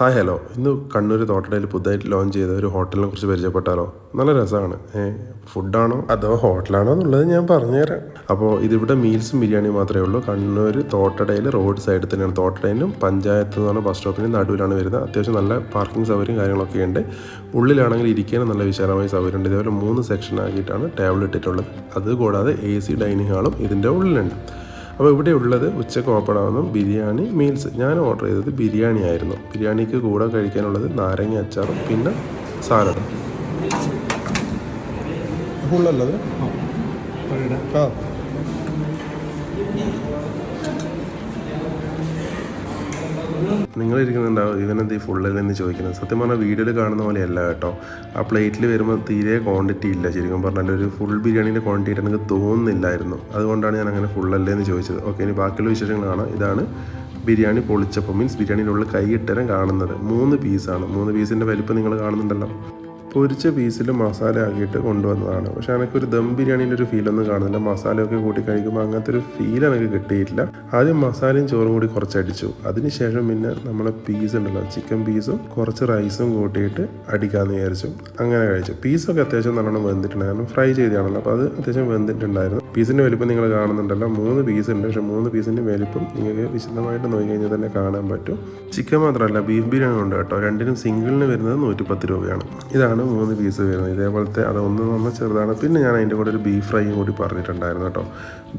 Hi hello ഇന്ന് കണ്ണൂർ തോട്ടടയിൽ പുതുതായിട്ട് launch ചെയ്ത ഒരു ഹോട്ടലിനെ കുറിച്ച് പരിചയപ്പെട്ടാലോ? നല്ല രസമാണ്. ഫുഡാണോ അതോ ഹോട്ടലാണോ എന്നുള്ളത് ഞാൻ പറഞ്ഞുതരാം. അപ്പോൾ ഇതിവിടെ മീൽസും ബിരിയാണിയും മാത്രമേ ഉള്ളൂ. കണ്ണൂർ തോട്ടടയിൽ റോഡ് സൈഡിൽ തന്നെയാണ്. തോട്ടടയിലും പഞ്ചായത്ത് എന്ന് പറഞ്ഞ ബസ് സ്റ്റോപ്പിന്റെ നടുവിലാണ് വരുന്നത്. അത്യാവശ്യം നല്ല പാർക്കിംഗ് സൗകര്യം കാര്യങ്ങളൊക്കെ ഉണ്ട്. ഉള്ളിലാണെങ്കിൽ ഇരിക്കാനും നല്ല വിശാലമായ സൗകര്യമുണ്ട്. ഇതേപോലെ മൂന്ന് സെക്ഷൻ ആക്കിയിട്ടാണ് ടേബിൾ ഇട്ടിട്ടുള്ളത്. അതുകൂടാതെ എ സി ഡൈനിങ് ഹാളും ഇതിന്റെ ഉള്ളിലുണ്ട്. അപ്പോൾ ഇവിടെ ഉള്ളത് ഉച്ചയ്ക്ക് ഓപ്പൺ ആവുന്ന. ബിരിയാണി മീൽസ് ഞാൻ ഓർഡർ ചെയ്തത് ബിരിയാണി ആയിരുന്നു. ബിരിയാണിക്ക് കൂടെ കഴിക്കാനുള്ളത് നാരങ്ങ അച്ചാറും പിന്നെ സാലഡും. ഫുള്ളല്ലത് ആ. നിങ്ങളിരിക്കുന്നുണ്ടാവും ഇവനെന്ത് ഈ ഫുള്ളിൽ നിന്ന് ചോദിക്കുന്നത്? സത്യം പറഞ്ഞാൽ വീഡിയോയിൽ കാണുന്ന പോലെയല്ല കേട്ടോ. ആ പ്ലേറ്റിൽ വരുമ്പോൾ തീരെ ക്വാണ്ടിറ്റി ഇല്ല. ശരിക്കും പറഞ്ഞാൽ ഒരു ഫുൾ ബിരിയാണീന്റെ ക്വാണ്ടിറ്റി എനിക്ക് തോന്നുന്നില്ലായിരുന്നു. അതുകൊണ്ടാണ് ഞാൻ അങ്ങനെ ഫുള്ളല്ലേ എന്ന് ചോദിച്ചത്. ഓക്കെ ഇനി ബാക്കിയുള്ള വിശേഷങ്ങൾ കാണാം. ഇതാണ് ബിരിയാണി പൊളിച്ചപ്പോൾ മീൻസ് ബിരിയാണിയിലുള്ള കൈയിട്ടരം കാണുന്നത്. മൂന്ന് പീസാണ് മൂന്ന് പീസിന്റെ വലിപ്പം നിങ്ങൾ കാണുന്നുണ്ടല്ലോ. പൊരിച്ച പീസിൽ മസാല ആക്കിയിട്ട് കൊണ്ടുവന്നതാണ്. പക്ഷെ എനിക്കൊരു ദം ബിരിയാണീന്റെ ഒരു ഫീലൊന്നും കാണുന്നില്ല. മസാലയൊക്കെ കൂട്ടി കഴിക്കുമ്പോൾ അങ്ങനത്തെ ഒരു ഫീൽ എനിക്ക് കിട്ടിയിട്ടില്ല. ആദ്യം മസാലയും ചോറും കൂടി കുറച്ച് അടിച്ചു അതിനുശേഷം പിന്നെ നമ്മളെ പീസ് ഉണ്ടല്ലോ ചിക്കൻ പീസും കുറച്ച് റൈസും കൂട്ടിയിട്ട് അടിക്കാമെന്ന് വിചാരിച്ചു. അങ്ങനെ കഴിച്ചു. പീസൊക്കെ അത്യാവശ്യം നല്ലോണം വെന്തിട്ടുണ്ടായിരുന്നു ഫ്രൈ ചെയ്താണല്ലോ അപ്പോൾ അത് അത്യാവശ്യം വെന്തിട്ടുണ്ടായിരുന്നു. പീസിന്റെ വലിപ്പം നിങ്ങൾ കാണുന്നുണ്ടല്ലോ. മൂന്ന് പീസ് ഉണ്ട്. പക്ഷേ മൂന്ന് പീസിന്റെ വലിപ്പം നിങ്ങൾക്ക് വിശദമായിട്ട് നോക്കി കഴിഞ്ഞാൽ തന്നെ കാണാൻ പറ്റും. ചിക്കൻ മാത്രമല്ല ബീഫ് ബിരിയാണി ഉണ്ട് കേട്ടോ. രണ്ടിനും സിംഗിളിന് വരുന്നത് നൂറ്റിപ്പത്ത് രൂപയാണ്. ഇതാണ് മൂന്ന് പീസ് വരുന്നത്. ഇതേപോലത്തെ അത് ഒന്ന് നമ്മൾ ചെറുതാണ്. പിന്നെ ഞാൻ അതിന്റെ കൂടെ ഒരു ബീഫ് ഫ്രൈയും കൂടി പറഞ്ഞിട്ടുണ്ടായിരുന്നു കേട്ടോ.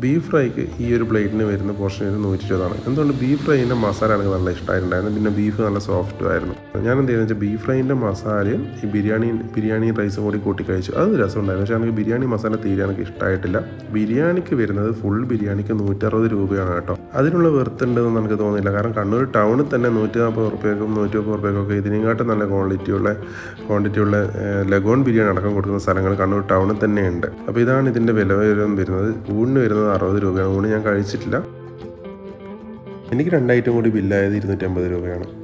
ബീഫ് ഫ്രൈക്ക് ഈ ഒരു പ്ലേറ്റിന് വരുന്ന പോർഷൻ ഒരു നൂറ്റി ഇരുപതാണ് എന്തുകൊണ്ട് ബീഫ് ഫ്രൈന്റെ മസാല എനിക്ക് നല്ല ഇഷ്ടമായിട്ടുണ്ടായിരുന്നു പിന്നെ ബീഫ് നല്ല സോഫ്റ്റും ആയിരുന്നു. ഞാൻ എന്ത് ചെയ്യുന്നത് വെച്ചാൽ ബീഫ് ഫ്രൈന്റെ മസാലയും ഈ ബിരിയാണി ബിരിയാണി റൈസും കൂടി കൂട്ടി കഴിച്ചു. അത് രസമുണ്ടായിരുന്നു. പക്ഷേ എനിക്ക് ബിരിയാണി മസാല തീരെ എനിക്ക് ഇഷ്ടമായിട്ടില്ല ബിരിയാണിക്ക് വരുന്നത് ഫുൾ ബിരിയാണിക്ക് നൂറ്ററുപത് രൂപയാണ് കേട്ടോ. അതിനുള്ള വെറുത്തുണ്ടെന്ന് ഉണ്ടെന്ന് എനിക്ക് തോന്നുന്നില്ല കാരണം കണ്ണൂർ ടൗണിൽ തന്നെ നൂറ്റി നാൽപ്പത് ഉറുപ്പ്യക്കും നൂറ്റി മുപ്പത് ഉറുപ്പ്യക്കൊക്കെ ഇതിനെക്കാട്ടും നല്ല ക്വാളിറ്റിയുള്ള ക്വാണ്ടിറ്റിയുള്ള ലഗോൺ ബിരിയാണി അടക്കം കൊടുക്കുന്ന സ്ഥലങ്ങൾ കണ്ണൂർ ടൗണിൽ തന്നെയുണ്ട്. അപ്പോൾ ഇതാണ് ഇതിന്റെ വില വരുന്നത്. ഊണിന് വരുന്നത് അറുപത് രൂപയാണ്. ഊണ് ഞാൻ കഴിച്ചിട്ടില്ല. എനിക്ക് രണ്ടായിട്ടും കൂടി ബില്ലായത് ഇരുന്നൂറ്റമ്പത് രൂപയാണ്.